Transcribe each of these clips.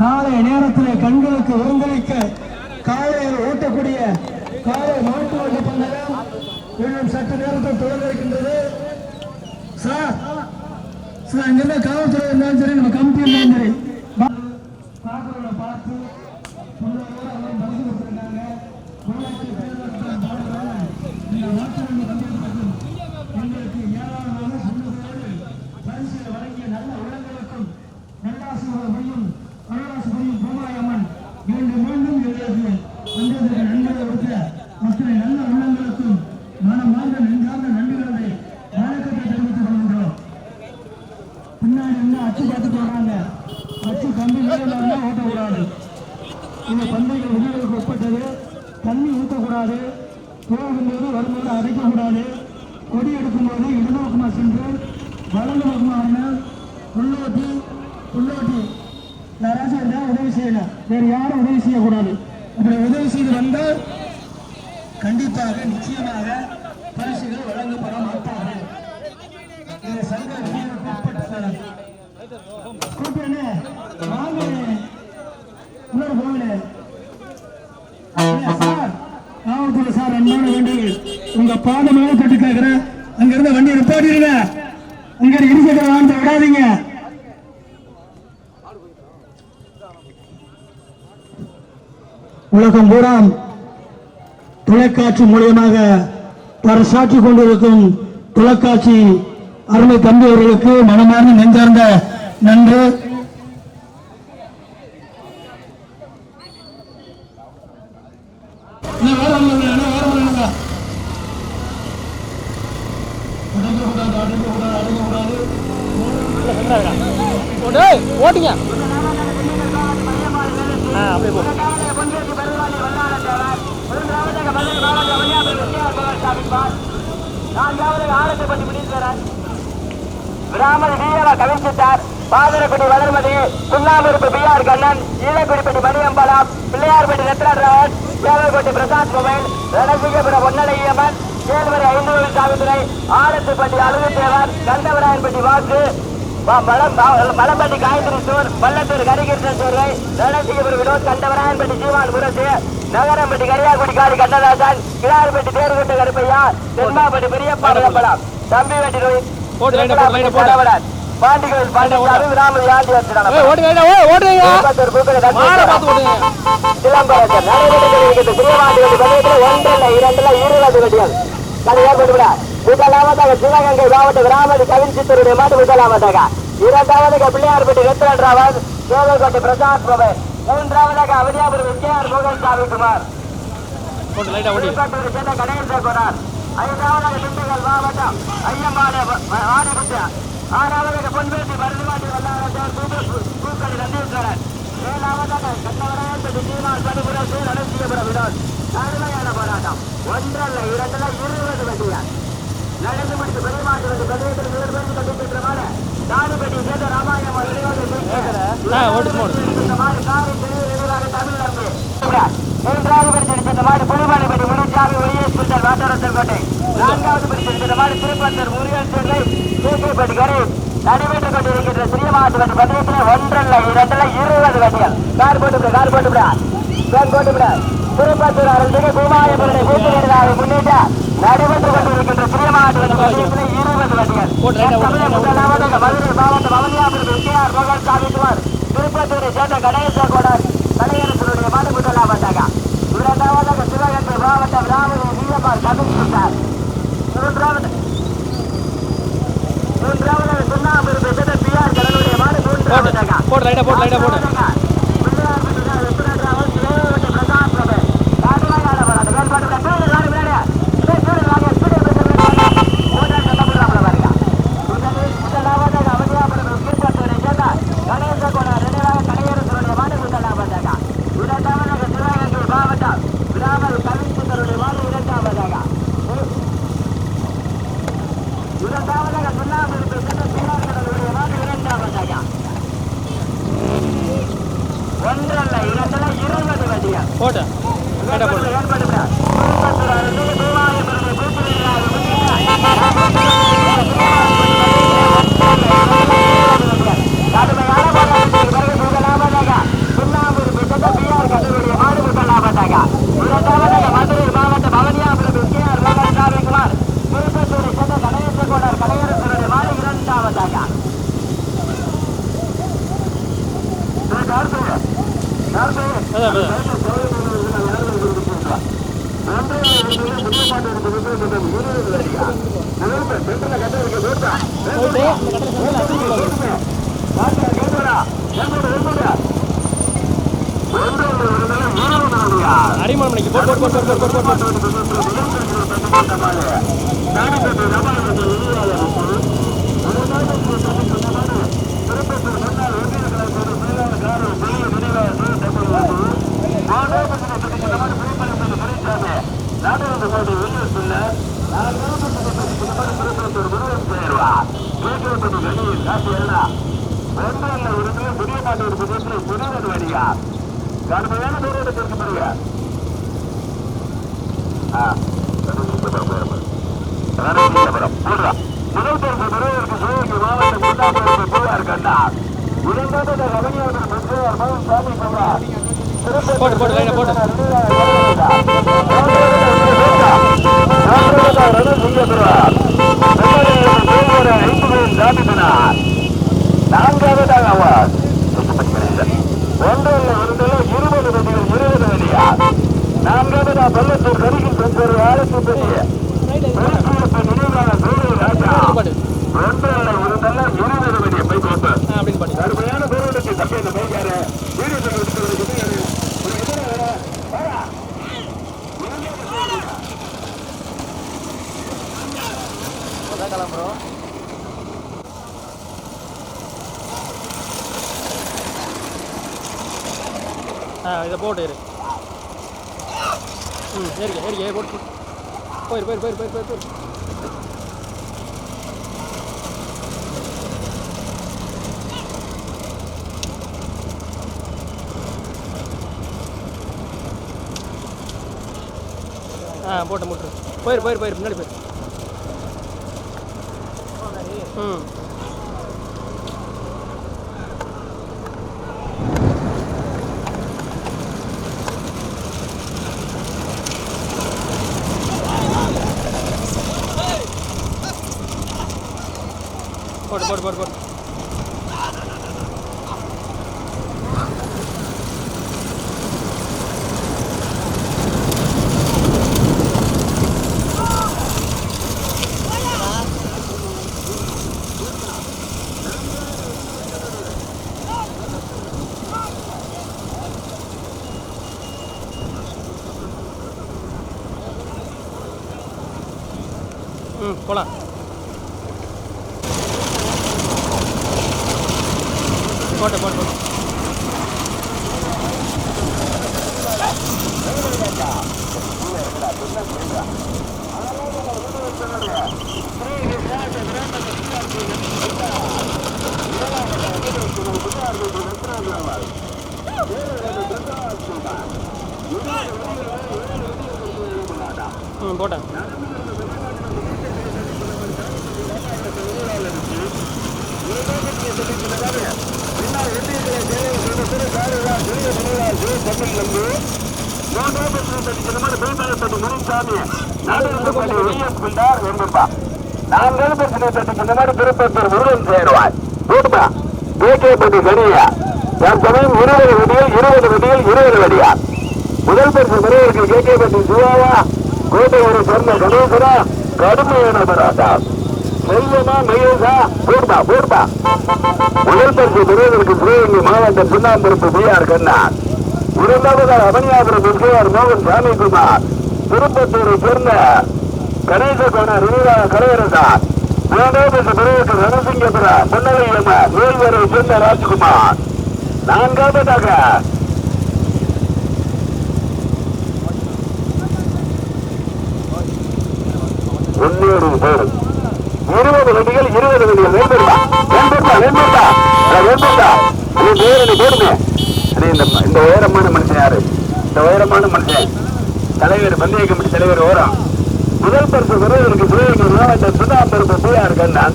காலை நேரத்தில் கண்களுக்கு ஒருங்கிணைக்க காலையில் ஓட்டக்கூடிய காலை மாட்டு வண்டி பந்தயம் இன்னும் சற்று நேரத்தில் தொடங்க இருக்கின்றது சார் சார் அங்கிருந்த காவல்துறை இருந்தாலும் சரி நம்ம கமிட்டி இருந்தாலும் சரி. பார்த்து எங்களுக்கு ஏராளமான சொந்தங்களோடு பரிசுகளை வழங்கிய நல்ல உள்ளங்களுக்கும் இந்த பந்தயங்கள் விதிகளுக்கு உட்பட்டது தண்ணி ஊற்றக்கூடாது. போகும்போது வரும்போது அடைக்கக்கூடாது. கொடி எடுக்கும்போது இடநோக்கமாக சென்று வலது நோக்கமாக உள்ளோட்டி உள்ளோட்டி. யாராச்சும் இருந்தால் உதவி செய்யலை. வேறு யாரும் உதவி செய்யக்கூடாது. அப்படி உதவி செய்து வந்தால் கண்டிப்பாக நிச்சயமாக உங்க பாத மேல தொட்டு கேட்கிறேன் அங்க இருந்த வண்டியை நிப்பாட்டிடுங்க. அங்க இருக்கிற வாகனத்தை விடாதீங்க. உலகம் பூரா தொலைக்காட்சி மூலியமாக பறைசாற்றி கொண்டிருக்கும் தொலைக்காட்சி அருமை தம்பி அவர்களுக்கு மனமார்ந்த நெஞ்சார்ந்த நன்று அண்ணா, வேற ஒண்ணும் இல்லைங்க, அண்ணா, வேற ஒண்ணும் இல்லைங்க. அடங்கக்கூடாது, அடங்கக்கூடாது, அடங்கக்கூடாது. டேய் ஓட்டுங்க ஆ அப்படியே போ விராமல் வீரவ கவிழ்ச்சித்தார் பாதரக்குடி வளர்மதி சுண்ணாமிருப்பு பி ஆர் கண்ணன் ஈழக்குடிப்பட்டி மணியம்பலம் பிள்ளையார்பட்டி ரத்னராவன் சேவல்பட்டி பிரசாத் மொபைல் ரணசிங்கபுர பொன்னலையம்மன் கேழ்வரை ஐநூறு சாமித்துறை ஆலத்துப்பட்டி அழுகுத்தேவர் கந்தவராயன்பட்டி வாக்கு மலம்பட்டி காயத்ரி சூர் பள்ளத்தூர் கரிகிருஷ்ணன் சூர்வை ரணசிங்கபுரம் வினோத் கண்டவராயன்பட்டி ஜீவான் முரசு நகரம்பட்டி கரியாக்குடி காளி கண்ணதாசன் கிடார்பட்டி தேர்வுகட்ட கருப்பையா தென்மாப்பட்டி பெரியப்பா விளம்பரம் தம்பிவட்டி ரோஹித் போடு, லைனை போடு, லைனை போடு. சரவணன், பாண்டிகோவில் பாண்டிசாமி விராமல் யாண்டி ஏய் ஒன்றல்ல இரண்டுல இருபது வெட்டிகள் அது ஏற்பட்டுவிட முதலாவதாக சிவகங்கை மாவட்ட கிராமதி கவின்சித்தருடைய மாட்டு முதலாவதாக. இரண்டாவதாக பிள்ளையார்பட்டி ரத்னன் ராவன் சேவல்கோட்டை பிரசாத் பிரபு. மூன்றாவதாக அவதியாபுரம் விஜயார் மோகன் சாமி குமார் போட்டு லைட்டா ஐந்தாவதாக திண்டுக்கல் மாவட்டம் ஐயம்பாளைய வாடிபுத்தியா ஆறாவதாக பொன்பேட்டி மருதுமாட்டி வல்லாரத்தார் பூக்கடை நந்தீஸ்வரன் ஏழாவதாக கண்ணவராயப்பட்டி சீமான் சனிபுரம் சூழ் அனந்தியபுரம் வினோத் கடுமையான போராட்டம். ஒன்றல்ல இரண்டுல இருபது வண்டியா நடந்து முடித்து பெரியமாட்டு வந்து பிரதேசத்தில் நூறு பேருக்கு கண்டிப்பின்றமான தாடிப்பட்டி சேர்ந்த ராமாயணம் தமிழ் மூன்றாவது படித்திருக்கின்ற மாதிரி புலிமலைப்படி முனிசாமி ஒளியேஸ்வரர் வாட்டாரத்தர் கோட்டை நான்காவது படித்திருக்கின்ற மாதிரி திருப்பத்தூர் முருகன் சேர்வை கேகேப்பட்டி கரை நடைபெற்றுக் கொண்டிருக்கின்ற சிறியமாட்டு வண்டி பந்தயத்தில் ஒன்றல்ல இரண்டல்ல இருபது வண்டிகள் கார் போட்டு கார் போட்டு கார் போட்டு திருப்பத்தூர் அரசுக்கு பூமாயப்பருடைய கூட்டுறதாக முன்னிட்டு நடைபெற்றுக் கொண்டிருக்கின்ற சிறியமாட்டு வண்டி பந்தயத்தில் இருபது வண்டிகள் மதுரை மாவட்டம் அவனியாபுரம் விஜயார் மோகன் சாமிக்குமார் திருப்பத்தூரை சேர்ந்த கணேச கோடர் கலையரசனுடைய மாடு முதலாவதாக இரண்டாவதாக சிவகங்கை மாவட்டம் சுட்டார் மூன்றாவது. மூன்றாவதாக சுண்ணாம்பு சேர்ந்த பி ஆர் கடனுடைய மாடு? மூன்றாவதாக போடு லைட்டா போடு லைட்டா போடு இரண்டாவதாக சுண்ணாம்பு சேர்ந்த பி ஆர் கடனுடைய மாடு இரண்டாவதாக ஒன்றல்ல இரண்டல்ல இருபது வண்டியா போட்டு லைட்டா போடு கடுமையான போராட்டத்திற்கு பிறகு முதலாவதாக அதான் அதான் போயிட்டு அந்த கட்டத்தில் அடிமணம் மணிக்கு போட்டு போட்டு போட்டு போட்டு போட்டு போட்டு கடுமையான தூரம் இருக்க முடியாது போட்டு போட்டு லைனை போட்டு நான்காவதாக அவர் ஒன்றில் ஒன்றில் இருபது வண்டிகள் இருபது வழியா நான்காவதா பள்ளத்தூர் கருகில் சென்றொரு ஆயிரத்தி பெரிய நினைவான சூரிய ராஜா பாட்டு ஒன்றில் ஒன்றில் இருபது வழியை போய் கொண்டு ஆ அப்படின்னு பாட்டு கடுமையான பேருக்கு தப்பி அந்த பைக்காரு வீடியோ எடுத்துக்கிறதுக்கு கிளம்புறோம் ஆ இதை போட்டு இரு ம் ஏறிக்க ஏறிக்க ஏறி போட்டு போட்டு. போயிரு போயிரு போயிரு போயிரு போயிரு போயிரு ஆ போட்ட முட்டுரு போயிரு போயிரு போயிரு. முன்னாடி போயிரு. ம். போடு போடு போடு போடு. ம் போகலாம் போட்டு போட்டு. போட்டு போட்டேன். நாங்கள் பிரச்சனை திருப்பத்தூர் முருகன் சேருவார். கூட்டுப்பா ஏகேபதி கனியா தற்சமயம் இருபது வடிகள் இருபது வடிகள் இருபது வடியா? முதல் பரிசு முறையிற்கு கேகேபதி சிவாவா? கோட்டையூரை சேர்ந்த கணேசரா கடுமையான பராட்டா செல்வமா மகேஷா போடுப்பா போடுப்பா முதல் பரிசு முறையிற்கு சிவகங்கை மாவட்டம் சுண்ணாம்பருப்பு பி ஆர் கண்ணா. இரண்டாவதாக அவனியாபுரம் எஸ்கேஆர் மோகன் சாமிக்குமார் திருப்பத்தூரை சேர்ந்த கணேச கோண ரிவிரா கலையரசா மூன்றாவது பிரிவுக்கு ரணசிங்கபுரா பொன்னலையம்மா வேல்வரை சேர்ந்த ராஜ்குமார். நான்காவதாக முன்னேறி போடு. இருபது வண்டிகள் இருபது வண்டிகள். வேண்டுமா வேண்டுமா வேண்டுமா வேண்டுமா இது நேரணி போடுங்க அண்ணே, இந்த இந்த உயரமான மனுஷன் யாரு? இந்த உயரமான மனுஷன். தலைவர் பந்தய கமிட்டி தலைவர் ஓரம். முதல் பரிசு விருதுகளுக்கு சிவகங்கை மாவட்டம் சுண்ணாம்பருப்பு பிஆர் கண்ணன்.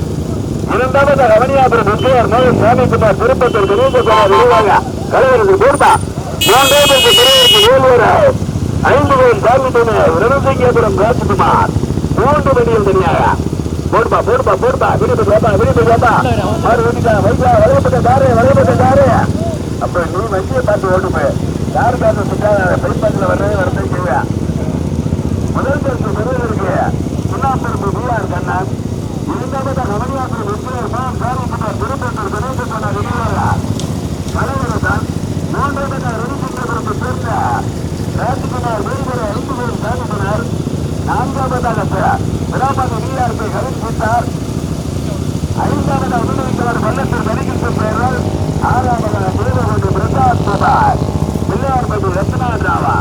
இரண்டாவது ரமணியாபுரம் முக்கியார் மோகன் சாமிக்குமார் திருப்பத்தூர் கணேசகுமார் விழுவாங்க கலைவருக்கு கூட்டா மூன்றாவது பிரிவுக்கு வேலூர் ஐந்து பேர் சாமி துணை ரணசிங்கபுரம் ராஜ்குமார். மூன்று மணியில் தனியாக போடுப்பா போடுப்பா போடுப்பா விடுப்பு கேப்பா விடுப்பு கேப்பா மாறு விட்டுட்டா வைக்கா வளையப்பட்ட தாரு வளையப்பட்ட தாரு அப்போ நீ வண்டியை பார்த்து ஓட்டு போய் யார் பார்த்து சுற்றா பைப்பாட்டில் வர்றதே வரதே செய்யா முதல் பரிசு பெறுவதற்கு சுண்ணாம்பருப்பு வீரார் கண்ணன் இருந்தாலும் தான் கமலியாசன் வெற்றியார் தான் சாமி பண்ணார் திருப்பத்தூர் பிரதேசம் சொன்னார் வெளியா தலைவர் தான் மூன்றாவது தான் ரவிச்சந்திரபுரத்து சேர்ந்த ராஜ்குமார் வேறுபட ஐந்து பேரும் சாமி பண்ணார் நான்காவதாக விராபாதி வீரார் போய் கவிழ்ந்து விட்டார். ஐந்தாவது உதவிக்காளர் பள்ளத்தில் வருகின்ற பெயரால் ஆறாவதாக தேவகோட்டை பிரசாத் குமார் பிள்ளையார்பட்டி ரத்னா ராவா.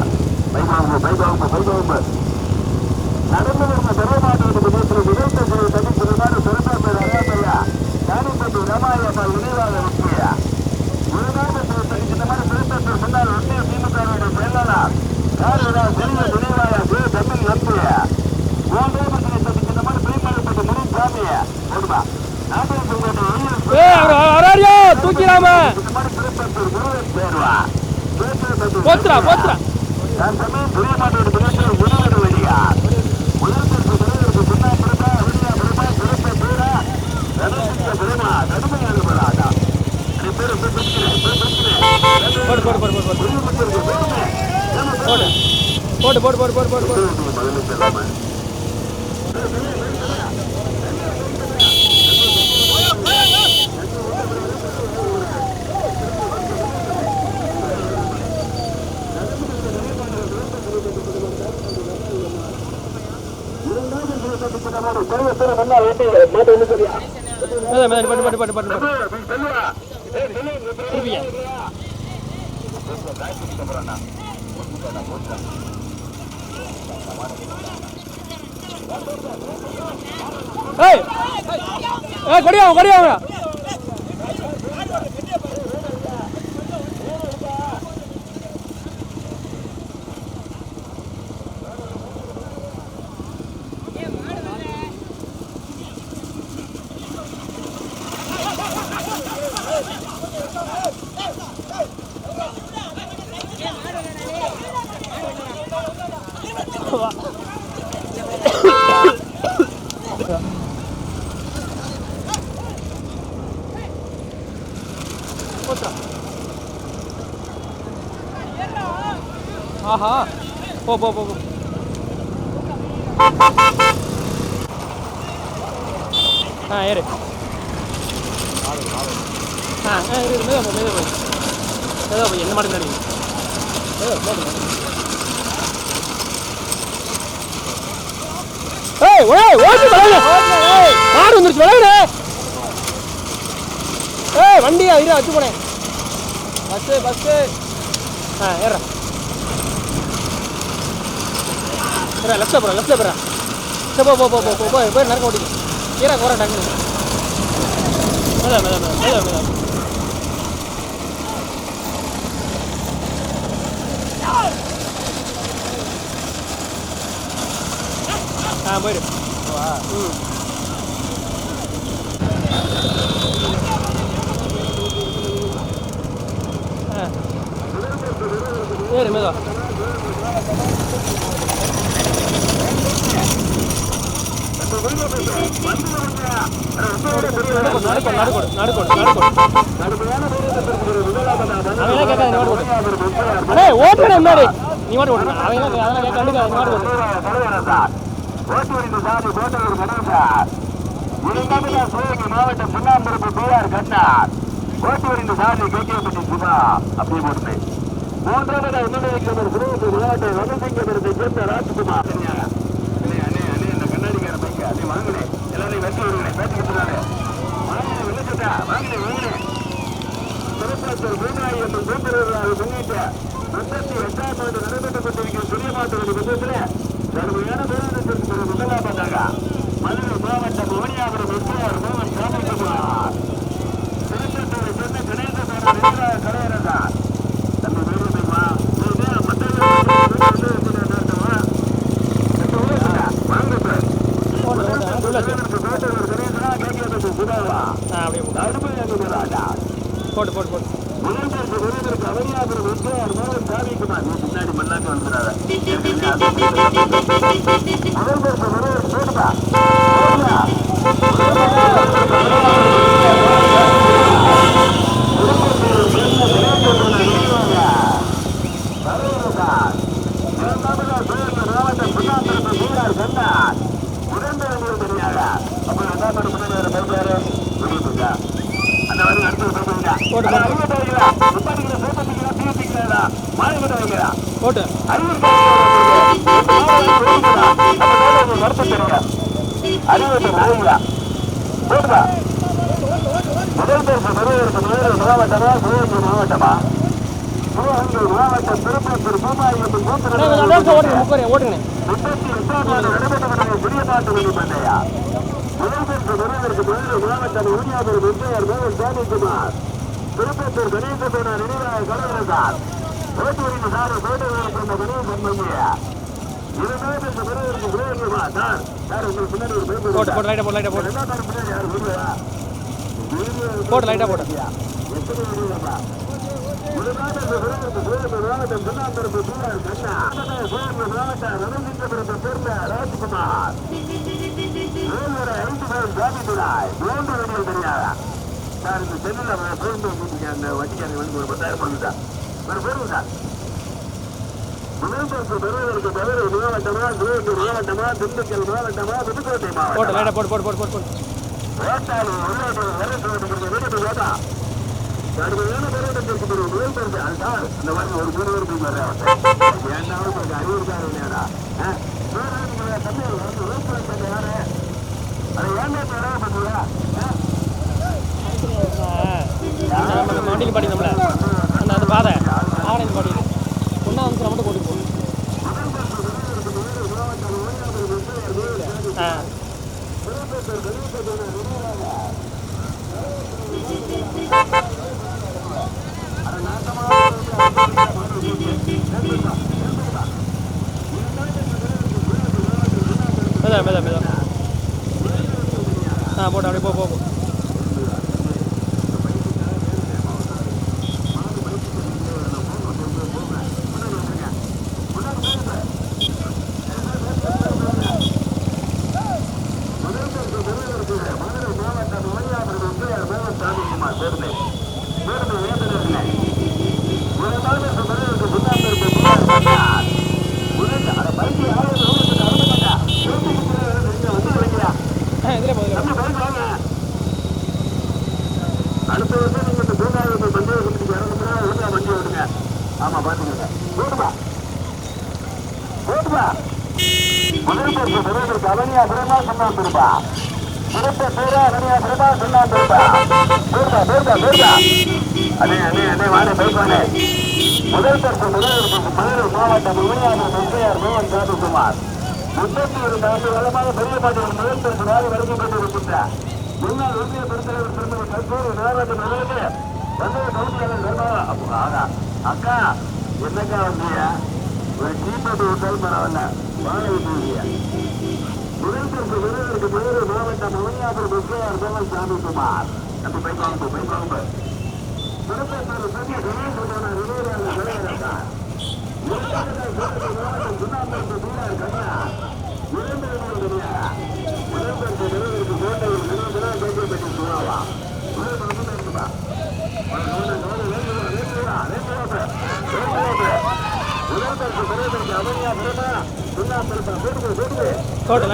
வைபவம்பு வைபவம்பு வைபவம்பு நடந்து வரும் பெருமாட்டோடு விதத்தில் விதைத்த சிறு தனி சிறுமாறு சிறப்பாக அழகப்பையா காணிப்பட்டி ராமாயப்பா நினைவாக வெற்றியா? இருநாடு சிறு தனி சின்னமாறு திருப்பத்தூர் முன்னாள் ஒன்றிய திமுகவினுடைய செயலாளர். காரரா செல்வ நினைவாக சே தமிழ் நம்பியா ஓம் தேவத்தினை தனி சின்னமாறு பிரிமலைப்பட்டு முனி சாமியா? போடுமா வராரியா தூக்கிடாம. போத்துறா போத்துறா போடு போடு போடு போடு. போடு. போடு போடு போடு போடு போடு போடு போடு முதல்ல சொல்லாம மேதா மேதா பட்டு பட்டு பட்டு பட்டு பட்டு திருப்பியா ஏய் ஏய் கொடியா கொடியா ஆஹா. போ போ போ ஆ ஏறு. ஆ இரு மெதுவா போ மெதுவா போ. மெதுவா போ என்ன மாட்டு ஏய் ஓய் ஓட்டு விளையாடு மாடு வந்துருச்சு விளையாடு. ஏய் வண்டியா இரு வச்சு போனேன். Bus bus. ஆ ஏறா போகிறேன் லெஃப்ட்டில் போகிறேன் லெஃப்ட்டில் போகிறேன் சரி போ போ போ போ போய் போய் நடக்க ஓட்டிக்க. கீரா கோரா டக்குனு. மேலே மேலே மேலே மேலே ஆ போயிடு வா ம் மேதா ஓட்டுறேன் முன்னாடி நீ ஓட்டு ஓட்டுறேன் அவங்க அதெல்லாம் கேட்க கண்டுக்க நீ ஓட்டு ஓட்டு மாவட்டம் சுண்ணாம்பரப்பு பிஆர் கண்ணார் ஓட்டுவரின் சாதி கேட்கப்பட்டி சுபா அப்படி போட்டு மூன்றாவது உன்னோட திருவள்ளூர் மாவட்டம் வனசிங்கபுரத்தை சேர்ந்த ராஜ்குமார் அண்ணே அண்ணே அந்த கண்ணாடிக்கார பைக்க அண்ணே வாங்கினேன் எல்லாரையும் வெற்றி வருகிறேன் திருப்பத்தூர் பூமியாயம்மன் கூட்டுறவுகளை முன்னிட்டு முப்பத்தி எட்டாம் ஆண்டு நடைபெற்றுக் கொண்டிருக்கிற சுரியமாத்தவர்கள் விதத்தில் கடுமையான பேருந்திற்கு ஒரு முதலாவதாக மதுரை மாவட்டம் மோனியாபுரம் எஸ்ஆர் மோகன் போட்டு போட்டு. ஓட்டுங்க ஓட்டுங்க முதல்வர் முதல்வருக்கு முதல்வர் முதலமைச்சர் உரிமையாளர் வெற்றியாளர் தேவன் ஜானகிமார் திருப்பத்தூர் கணேசபேன நினைவாக கலவரத்தார் ஓட்டுவரின் சாரு கோட்டையில் கொண்ட கணேசன் மங்கியா இரண்டாவது பேருக்கு பெறுவதற்கு சிவகங்கைமா சார் சார் உங்களுக்கு பின்னாடி ஒரு பைப் போட்டு போட்டு லைட்டாக போட்டு லைட்டாக போட்டு ரெண்டாவது பின்னாடி யாரும் சொல்லுவா போட்டு லைட்டாக போட்டு எத்தனை இந்த சேர்ந்த ராஜ்குமார். ஐந்து பேர் ஜாமித்துறாய் மூன்று வண்டிகள் தெரியாதா சார் இந்த சென்னையில் பேருந்து கூட்டிங்க அந்த வண்டிக்காரங்க வந்து ஒரு பத்தாயிரம் பண்ணுதா ஒரு பேருந்து சார் முதல்வருக்கு பெறுவதற்கு தவிர மாவட்டமா சிவகங்கை மாவட்டமா திண்டுக்கல் மாவட்டமா புதுக்கோட்டை மாவட்டம்? லைட்டாக போட்டு போட்டு போட்டு போட்டு போட்டு. வேட்டாளி உள்ளாட்டு வரட்டு வீட்டுக்கு வேட்டா கடுமையான போராட்டத்திற்கு பிறகு முதல் பரிசு. அதுதான் இந்த மாதிரி ஒரு மூணு பேர் போய் வர்றேன் ஏன்னாலும் உங்களுக்கு அறிவு இருக்காரு இல்லையாடா தம்பி வந்து விவசாயம் பண்ண யாரு அது ஏன்னா வர பண்ணுவா நம்ம நம்ம வண்டிக்கு பாடினோம்ல அந்த அந்த பாதை ஆரஞ்சு பாடி ஒன்றா வந்து மட்டும் போட்டு போகும் ஆ மெதா மெதா மெதா ஆ போட்டு அப்படியே போ போ போ ஆ இதில் போதும் அடுத்த வருஷம் நீங்க இந்த பூங்காவை பந்தய கொடுத்துட்டு இறங்குனா ஒழுங்கா வண்டி விடுங்க ஆமா பாத்துக்கங்க. போட்டுப்பா. போட்டுப்பா. முதல்வருக்கு பெறுவதற்கு அவனியா பிரமா சொன்னான் திருப்பா சிறப்ப பேரா அவனியா பிரமா சொன்னான் திருப்பா பேருப்பா பேருப்பா பேருப்பா அண்ணே அண்ணே அண்ணே வாடே பைக் முதல் பரிசு முதல்வருக்கு மதுரை மாவட்டம் உமையாளர் முத்தையார் மோகன் சாமிக்குமார் முப்பத்தி ஒரு ஆண்டு காலமாக பெரிய முதல் பரிசு முன்னாள் ஒன்றிய பெருந்தலைவர் திருமதி கஸ்தூரி நாராயணன் அவர்களுக்கு பந்தய கவுன்சிலர் அப்போ ஆகா. அக்கா என்னக்கா வந்தியா ஒரு டீப்போட்டு விட்டாலும் பரவாயில்ல. வாழை விட்டுருவீங்க முதல்வருக்கு விருதுக்கு மதுரை மாவட்டம் மலையாபுரம் முத்தையார் மோகன் சாமிக்குமார் நம்ம பைக் வாங்க பைக் வாங்க திருப்பத்தூர் சத்திய கணேசனான விவேகானந்த தலைவராக மாவட்டம் சுண்ணாம்பு தூரார் கண்ணா முதல்வருக்கு விருதுக்கு கோட்டையில் நினைவுதான் கேட்கப்பட்டு சுவாவா முதல் இருக்குதா முதல்வருக்கு விருதுக்கு அவனியா பிரமா சுண்ணாம்பு போட்டு போட்டு போட்டு லைட்டாக போட்டு தம்பி வீரத்துக்கு வரையா போட்டு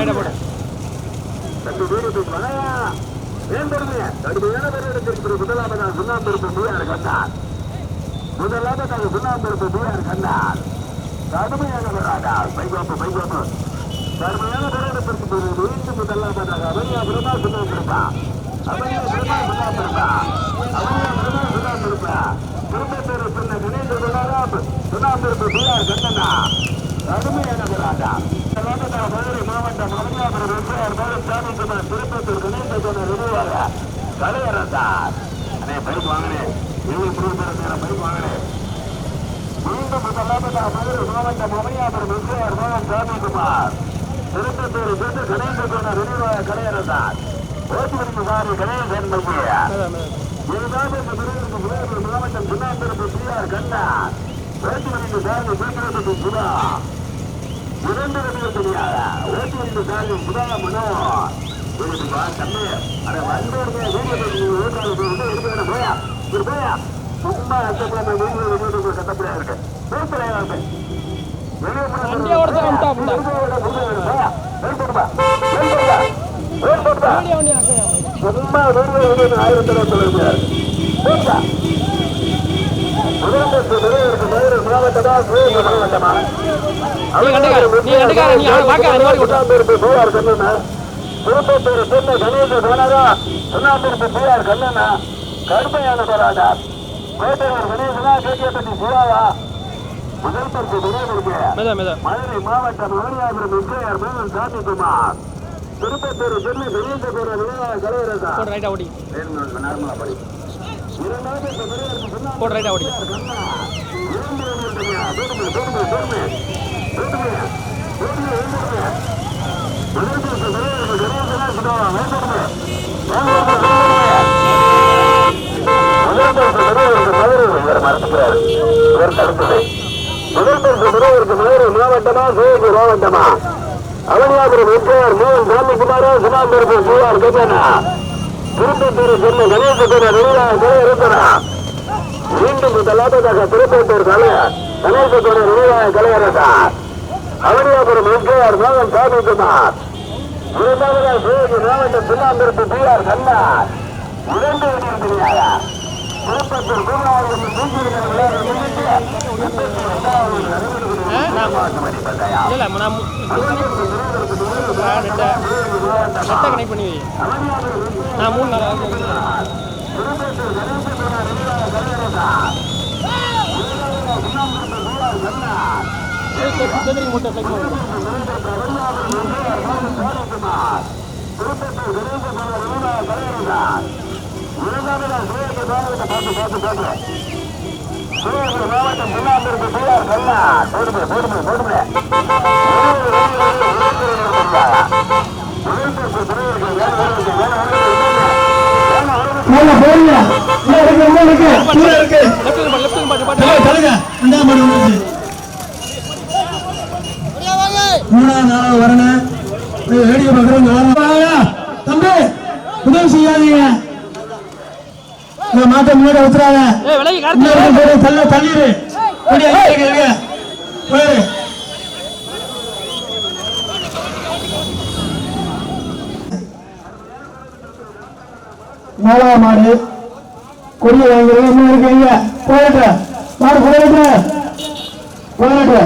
கடுமையான பேரிடத்திற்கு முதலாவதாக சுண்ணாம்பருப்பு பூயார் கண்டார் முதலாவதாக சுண்ணாம்பெருப்பு பிஆர் கண்டார் கடுமையானவராக பைகோப்பு பைகோப்பு கடுமையான பேரிடத்திற்கு மீண்டும் முதலாவதாக அவனியா பிரமா சுண்ணாம்பெருப்பா அவனியா பிரமா சுண்ணாம்பெருப்பா அவனியா பிரமா சுண்ணாம்பெருப்பா திரும்பப்பேர் சொன்ன கணேச குணாராம் சுண்ணாம்பெருப்பு கண்டனா கடுமையானவராக மதுரை மாவட்டம் மலையாபுரம் வெற்றியார் பாலம் சாமிக்குமார் திருப்பத்தூர் கணேசன் நிறுவாக தலைவரத்தார் அண்ணே பைக் வாங்கினேன் எவ்வளவு புரிந்து பைக் வாங்கினேன் மீண்டும் முதலாவதாக மதுரை மாவட்டம் மலையாபுரம் வெற்றியார் பாலம் திருப்பத்தூர் சென்று கணேசன் நிறுவாக கலையரசார் ஓட்டுமணிக்கு சாரி கணேசன் மங்கியா மெதா இந்த விருதுக்கு முதல்வர் மாவட்டம் சுண்ணாம்பிரப்பு பிஆர் கண்ணா ஓட்டுமணிக்கு சாரி சூத்திரத்துக்கு சுதா இரண்டு ரவிகள் தெரியாத ஓட்டுமணிக்கு சாரி சுதா மனோ இருக்குப்பா தம்பி அட வந்தோடனே வீடியோ ஓட்டாளர் போய் எடுத்து போயா ஒரு போயா சும்மா அச்சப்படாம வீடியோ வீடியோ கட்டப்படியா இருக்கு பேசுறேன் சும்மா வீடியோ ஆயிரம் தடவை சொல்லுங்க திருப்பத்தூர் சின்ன கணேச கனகா சுண்ணாம்பிருப்பு பிஆர் கண்ணனா கடுமையான போராட்டம் கோட்டையூர் கணேசனா கேட்கப்பட்டி சிவாவா முதல் பரிசு விரைவிற்கு மதுரை மாவட்டம் சாமிக்குமார் திருப்பத்தூர் சென்னை கணேசபுர போட்டு ஓடி. நார்மலா படி இரண்டாவது போட்டு ரைட்டா ஓடி. மாவட்டமா சிவகங்கை மாவட்டமா அவனியாபுரம் எம்ஜிஆர் மோகன் சாமிக்குமாரா சுனாம்பரப்பு சிஆர் கஜனா திருப்பத்தூர் சென்னை கணேசபுர வெளியாக கலையரசனா மீண்டும் முதலாவதாக திருப்பத்தூர் கலை கணேசபுர நிலையாக கலையரசா அவனியாபுரம் எம்ஜிஆர் மோகன் சாமிக்குமார் இரண்டாவதாக சிவகங்கை மாவட்டம் சுண்ணாம்பிருப்பு பி ஆர் கண்ணா இரண்டு திருப்பத்தூர் தூக்கியிருக்கிற விளையாட்டு நான் மூணு நாள். ஆகுது. ஏய், செத்து- பிஆர் கண்ணா போடுமே போடுமே போடுமே மேல போடுங்க இருக்கு இருக்கு மூணாவது நாளாவது வரணும் வேடிக்கை தம்பி உதவி செய்யாதீங்க மாத்த முன்னாடி ஊத்துறாங்க தள்ள தள்ளிடு நாலாவது மாடு. கொடிய வாங்குறது என்ன இருக்கு இங்க போயிட்டு மாடு போயிட்டு போயிட்டு